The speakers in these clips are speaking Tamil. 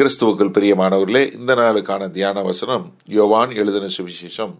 கிறிஸ்துவுக்குள் பிரியமானவர்களே இந்த நாளுக்கான தியான வசனம் யோவான் எழுதின சுவிசேஷம்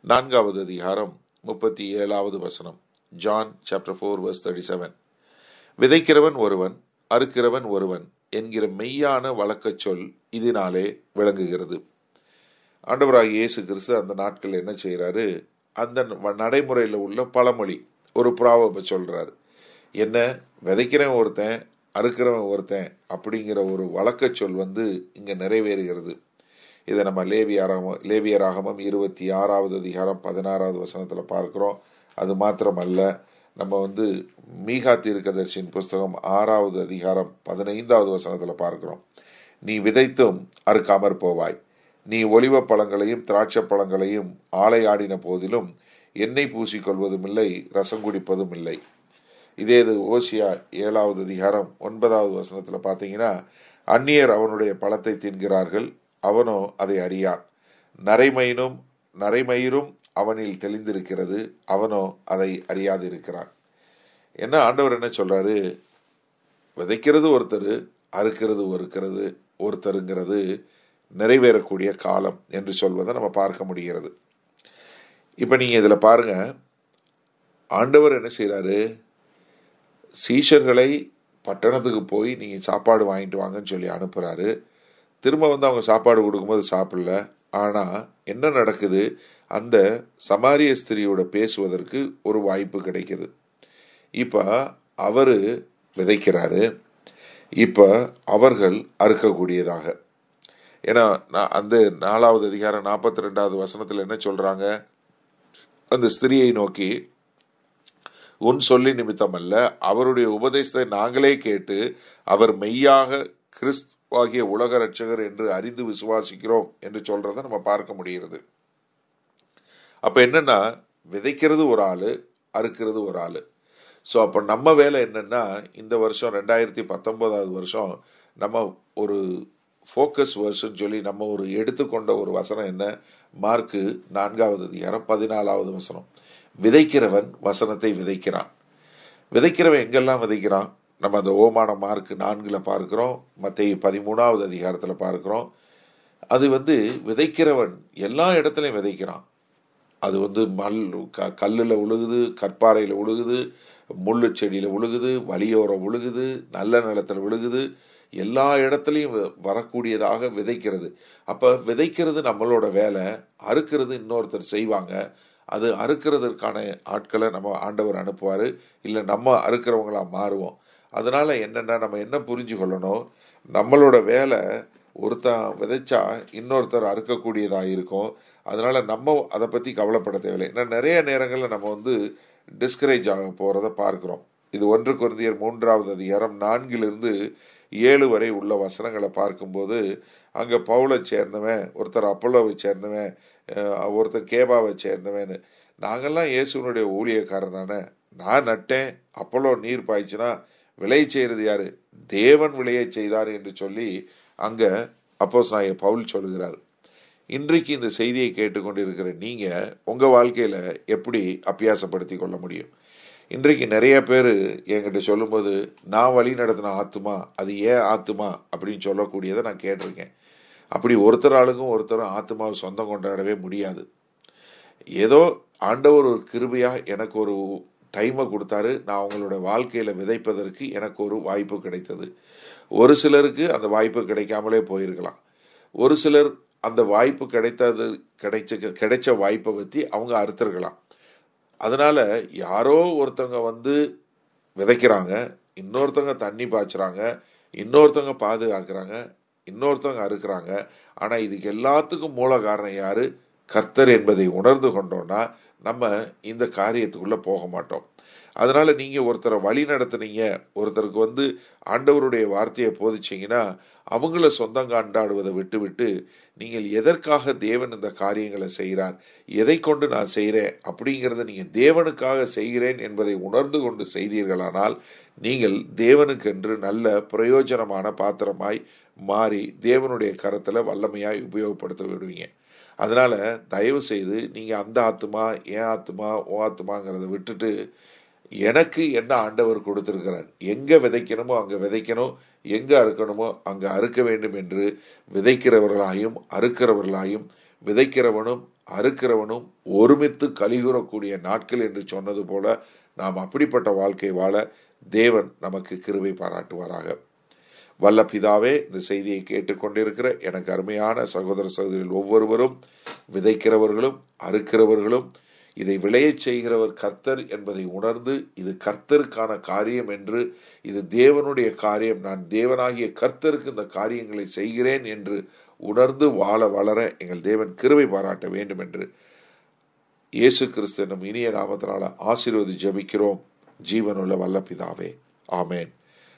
நான்காவது அதிகாரம் முப்பத்தி ஏழாவது வசனம் John chapter four verse thirty seven விதைக்கிறவன் ஒருவன் அறுக்கிறவன் ஒருவன் என்கிற மெய்யான வழக்கச் சொல் இதனாலே விளங்குகிறது. ஆண்டவராக இயேசு கிறிஸ்து அந்த நாட்கள் என்ன செய்கிறாரு? அந்த நடைமுறையில் உள்ள பழமொழி ஒரு புறாவை சொல்கிறாரு என்ன? விதைக்கிறவன் ஒருத்தன் அறுக்கிறவன் ஒருத்தன் அப்படிங்கிற ஒரு வழக்கச் சொல் வந்து இங்கே நிறைவேறுகிறது. இதை நம்ம லேவியராகமம் லேவியராகமம் இருபத்தி ஆறாவது அதிகாரம் பதினாறாவது வசனத்தில் பார்க்குறோம். அது மாத்திரமல்ல நம்ம வந்து மீகா தீர்க்கதர்ஷியின் புஸ்தகம் ஆறாவது அதிகாரம் பதினைந்தாவது வசனத்தில் பார்க்குறோம். நீ விதைத்தும் அறுக்காமற் போவாய். நீ ஒளிவ பழங்களையும் திராட்சை பழங்களையும் ஆலை ஆடின போதிலும் எண்ணெய் பூசிக்கொள்வதும் இல்லை ரசம் குடிப்பதும் இல்லை இதே இது ஓசியா ஏழாவது அதிகாரம் ஒன்பதாவது வசனத்தில் பார்த்தீங்கன்னா அந்நியர் அவனுடைய பழத்தை தின்கிறார்கள் அவனோ அதை அறியான். நரைமயினும் நரைமயிரும் அவனில் தெளிந்திருக்கிறது அவனோ அதை அறியாது இருக்கிறான் என்ன ஆண்டவர் என்ன சொல்றாரு? விதைக்கிறது ஒருத்தர் அறுக்கிறது ஒருக்கிறது ஒருத்தருங்கிறது நிறைவேறக்கூடிய காலம் என்று சொல்வதை நம்ம பார்க்க முடிகிறது. இப்போ நீங்கள் இதில் பாருங்க ஆண்டவர் என்ன செய்கிறாரு சீஷர்களை பட்டணத்துக்கு போய் நீங்கள் சாப்பாடு வாங்கிட்டு வாங்கன்னு சொல்லி அனுப்புகிறாரு திரும்ப வந்து அவங்க சாப்பாடு கொடுக்கும்போது சாப்பிடல. ஆனால் என்ன நடக்குது? அந்த சமாரிய ஸ்திரியோட பேசுவதற்கு ஒரு வாய்ப்பு கிடைக்குது. இப்போ அவர் விதைக்கிறாரு. இப்போ அவர்கள் அறுக்கக்கூடியதாக. ஏன்னா அந்த நாலாவது அதிகாரம் நாற்பத்தி ரெண்டாவது வசனத்தில் என்ன சொல்கிறாங்க அந்த ஸ்திரியை நோக்கி உன் சொல்லி நிமித்தம் அல்ல அவருடைய உபதேசத்தை நாங்களே கேட்டு அவர் மெய்யாக கிறிஸ்துவாகிய உலக ரட்சகர் என்று அறிந்து விசுவாசிக்கிறோம் என்று சொல்றதை நம்ம பார்க்க முடிகிறது. அப்ப என்னன்னா விதைக்கிறது ஒரு ஆளு அறுக்கிறது ஒரு ஆளு. ஸோ அப்போ நம்ம வேலை என்னன்னா இந்த வருஷம் ரெண்டாயிரத்தி பத்தொன்பதாவது வருஷம் நம்ம ஒரு ஃபோக்கஸ் வேர்ஸ்ன்னு சொல்லி நம்ம ஒரு எடுத்துக்கொண்ட ஒரு வசனம் என்ன? மார்க்கு நான்காவது அதிகாரம் பதினாலாவது வசனம். விதைக்கிறவன் வசனத்தை விதைக்கிறான். விதைக்கிறவன் எங்கெல்லாம் விதைக்கிறான்? நம்ம அந்த ஓமான மார்க் நான்கில் பார்க்குறோம். மற்ற பதிமூணாவது அதிகாரத்தில் பார்க்குறோம். அது வந்து விதைக்கிறவன் எல்லா இடத்துலையும் விதைக்கிறான். அது வந்து மல் க கல்லில் உழுகுது கற்பாறையில் உழுகுது முள்ளு செடியில் விழுகுது வழியோரம் விழுகுது நல்ல நிலத்தில் விழுகுது. எல்லா இடத்துலையும் வரக்கூடியதாக விதைக்கிறது. அப்போ விதைக்கிறது நம்மளோட வேலை. அறுக்கிறது இன்னொருத்தர் செய்வாங்க. அது அறுக்கிறதுக்கான ஆட்களை நம்ம ஆண்டவர் அனுப்புவார். இல்லை நம்ம அறுக்கிறவங்களாக மாறுவோம். அதனால் என்னென்னா நம்ம என்ன புரிஞ்சு கொள்ளணும் நம்மளோட வேலை ஒருத்தன் விதைச்சா இன்னொருத்தர் அறுக்கக்கூடியதாக இருக்கும். அதனால் நம்ம அதை பற்றி கவலைப்பட தேவையில்லை. ஏன்னா நிறைய நேரங்களில் நம்ம வந்து டிஸ்கரேஜ் ஆக போகிறத பார்க்குறோம். இது ஒன்று குருந்தியர் மூன்றாவது அதிகாரம் நான்கிலிருந்து ஏழு வரை உள்ள வசனங்களை பார்க்கும்போது அங்கே பவுலை சேர்ந்தவன் ஒருத்தர் அப்பல்லோவை சேர்ந்தவன் ஒருத்தர் கேபாவை சேர்ந்தவன். நாங்கள்லாம் இயேசுனுடைய ஊழியக்காரன் தானே. நான் நட்டேன் அப்பல்லோ நீர் பாய்ச்சுனா விளைய செய்கிறது யாரு? தேவன் விளைய செய்தார் என்று சொல்லி அங்கே அப்போஸ் நான் பவுல் சொல்கிறார். இன்றைக்கு இந்த செய்தியை கேட்டுக்கொண்டிருக்கிற நீங்கள் உங்கள் வாழ்க்கையில் எப்படி அபியாசப்படுத்தி கொள்ள முடியும்? இன்றைக்கு நிறைய பேர் என்கிட்ட சொல்லும்போது நான் வழி நடத்தின ஆத்துமா? அது ஏன் ஆத்துமா? அப்படின்னு சொல்லக்கூடியதை நான் கேட்டிருக்கேன். அப்படி ஒருத்தர் ஆளுக்கும் ஒருத்தரும் ஆத்மாவை சொந்தம் கொண்டாடவே முடியாது. ஏதோ ஆண்டவர் ஒரு கிருபையாக எனக்கு ஒரு டைமை கொடுத்தாரு. நான் அவங்களோட வாழ்க்கையில் விதைப்பதற்கு எனக்கு ஒரு வாய்ப்பு கிடைத்தது. ஒரு சிலருக்கு அந்த வாய்ப்பு கிடைக்காமலே போயிருக்கலாம். ஒரு சிலர் அந்த வாய்ப்பு கிடைத்தது கிடைச்ச கிடைச்ச வாய்ப்பை பற்றி அவங்க அறுத்துருக்கலாம். அதனால் யாரோ ஒருத்தவங்க வந்து விதைக்கிறாங்க இன்னொருத்தவங்க தண்ணி பாய்ச்சுறாங்க இன்னொருத்தவங்க பாதுகாக்கிறாங்க இன்னொருத்தவங்க அறுக்கிறாங்க. ஆனால் இதுக்கு எல்லாத்துக்கும் மூல காரணம் யாரு? கர்த்தர் என்பதை உணர்ந்து கொண்டோம்னா நம்ம இந்த காரியத்துக்குள்ளே போக மாட்டோம். அதனால் நீங்கள் ஒருத்தரை வழி நடத்துனீங்க ஒருத்தருக்கு வந்து ஆண்டவருடைய வார்த்தையை போதிச்சிங்கன்னா அவங்கள சொந்தம் காண்டாடுவதை விட்டு விட்டு நீங்கள் எதற்காக தேவன் இந்த காரியங்களை செய்கிறார் எதை கொண்டு நான் செய்கிறேன் அப்படிங்கிறத நீங்கள் தேவனுக்காக செய்கிறேன் என்பதை உணர்ந்து கொண்டு செய்தீர்களானால் நீங்கள் தேவனுக்கென்று நல்ல பிரயோஜனமான பாத்திரமாய் மாறி தேவனுடைய கரத்தில் வல்லமையாய் உபயோகப்படுத்த விடுவீங்க. அதனால தயவு செய்து நீங்கள் அந்த ஆத்துமா ஏன் ஆத்துமா ஓ ஆத்துமாங்கிறத விட்டுட்டு எனக்கு என்ன ஆண்டவர் கொடுத்திருக்கிறார்? எங்க விதைக்கணுமோ அங்க விதைக்கணும். எங்க அறுக்கணுமோ அங்க அறுக்க வேண்டும் என்று விதைக்கிறவர்களாயும் அறுக்கிறவர்களாயும் விதைக்கிறவனும் அறுக்கிறவனும் ஒருமித்து கலிகூறக்கூடிய நாட்கள் என்று சொன்னது போல நாம் அப்படிப்பட்ட வாழ்க்கை வாழ தேவன் நமக்கு கிருவை பாராட்டுவாராக. வல்ல பிதாவே இந்த செய்தியை கேட்டுக்கொண்டிருக்கிற எனக்கு அருமையான சகோதர சகோதரிகள் ஒவ்வொருவரும் விதைக்கிறவர்களும் அறுக்கிறவர்களும் இதை விளையச் செய்கிறவர் கர்த்தர் என்பதை உணர்ந்து இது கர்த்தருக்கான காரியம் என்று இது தேவனுடைய காரியம் நான் தேவனாகிய கர்த்தருக்கு இந்த காரியங்களை செய்கிறேன் என்று உணர்ந்து வாழ வளர எங்கள் தேவன் கிருவை பாராட்ட வேண்டும் என்று இயேசு கிறிஸ்து என்னும் இனிய நாமத்தினால ஆசீர்வதி ஜபிக்கிறோம். ஜீவனுள்ள வல்ல பிதாவே ஆமேன்.